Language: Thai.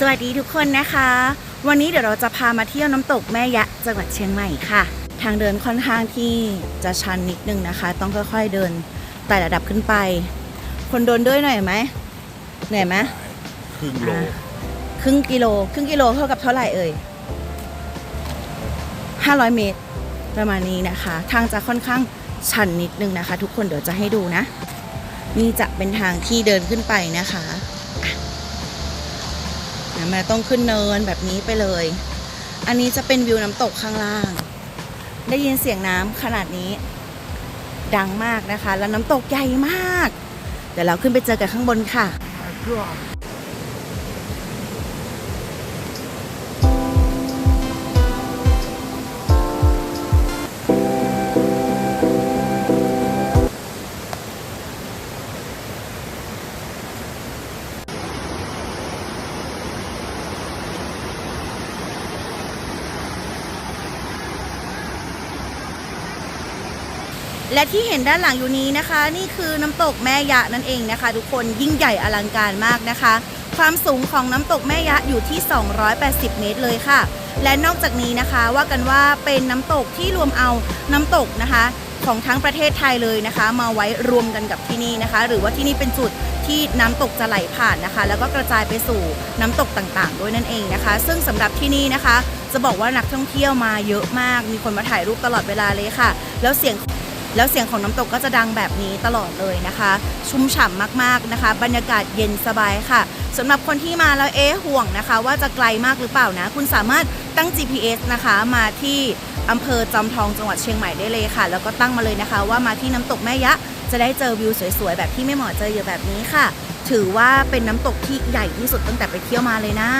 สวัสดีทุกคนนะคะ วันนี้เดี๋ยวเราจะพามาเที่ยวน้ำตกแม่ยะจังหวัดเชียงใหม่ค่ะ ทางเดินค่อนข้างที่จะชันนิดนึงนะคะ ต้องค่อยๆเดินไต่ระดับขึ้นไป คนเดินด้วยหน่อยไหมเหนื่อยไหมครึ่งโลอ่าครึ่งกิโล ครึ่งกิโลเท่ากับเท่าไหร่เอ่ย500 เมตร ประมาณนี้นะคะ ทางจะค่อนข้างชันนิดนึงนะคะ ทุกคนเดี๋ยวจะให้ดูนะ นี่จะเป็นทางที่เดินขึ้นไปนะคะอะ นะแม่ต้องขึ้นเนินแบบนี้ไปเลย อันนี้จะเป็นวิวน้ำตกข้างล่าง ได้ยินเสียงน้ำขนาดนี้ ดังมากนะคะ แล้วน้ำตกใหญ่มาก เดี๋ยวเราขึ้นไปเจอกันข้างบนค่ะ และที่เห็นด้านหลังอยู่นี้นะคะ นี่คือน้ำตกแม่ยะนั่นเองนะคะ ทุกคนยิ่งใหญ่อลังการมากนะคะ ความสูงของน้ำตกแม่ยะอยู่ที่ 280 เมตรเลยค่ะ และนอกจากนี้นะคะว่ากันว่าเป็นน้ำตกที่รวมเอาน้ำตกนะคะ ของทั้งประเทศไทยเลยนะคะ มาไว้รวมกันกับที่นี่นะคะ หรือว่าที่นี่เป็นจุดที่น้ำตกจะไหลผ่านนะคะ แล้วก็กระจายไปสู่น้ำตกต่างๆ ด้วยนั่นเองนะคะ ซึ่งสำหรับที่นี่นะคะ จะบอกว่านักท่องเที่ยวมาเยอะมาก มีคนมาถ่ายรูปตลอดเวลาเลยค่ะ แล้วเสียง แล้วเสียงของน้ำตกก็จะดังแบบนี้ตลอดเลยนะคะ ชุ่มฉ่ำมากๆนะคะ บรรยากาศเย็นสบายค่ะสำหรับคนที่มาแล้วเอ๊ห่วงนะคะ ว่าจะไกลมากหรือเปล่านะ คุณสามารถตั้ง GPS นะคะมาที่อำเภอจอมทองจังหวัดเชียงใหม่ได้เลยค่ะ แล้วก็ตั้งมาเลยนะคะ ว่ามาที่น้ำตกแม่ยะ จะได้เจอวิวสวยๆ แบบที่แม่หมอเจออยู่แบบนี้ค่ะ ถือว่าเป็นน้ำตกที่ใหญ่ที่สุดตั้งแต่ไปเที่ยวมาเลยนะ